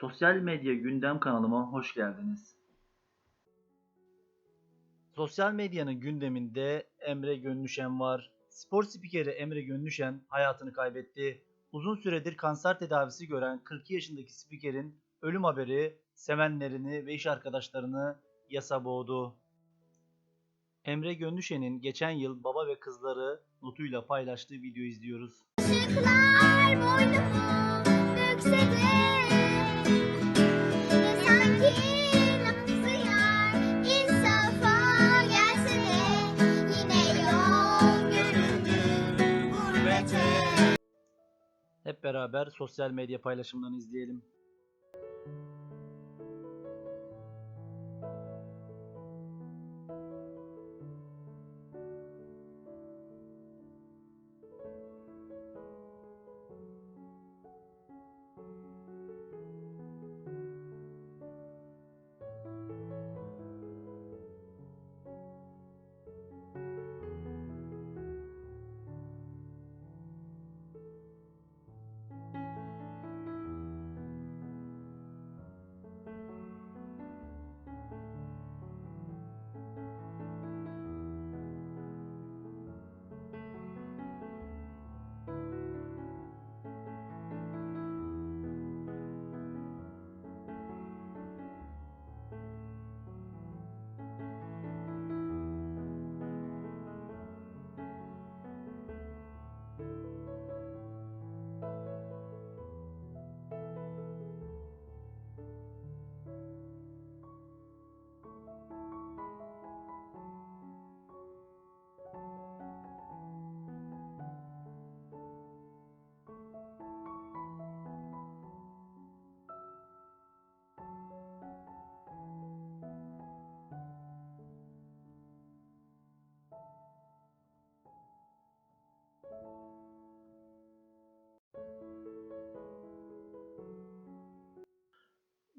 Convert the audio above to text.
Sosyal medya gündem kanalıma hoş geldiniz. Sosyal medyanın gündeminde Emre Gönlüşen var. Spor spikeri Emre Gönlüşen hayatını kaybetti. Uzun süredir kanser tedavisi gören 42 yaşındaki spikerin ölüm haberi sevenlerini ve iş arkadaşlarını yasa boğdu. Emre Gönlüşen'in geçen yıl baba ve kızları notuyla paylaştığı video izliyoruz. Işıklar Hep beraber sosyal medya paylaşımlarını izleyelim.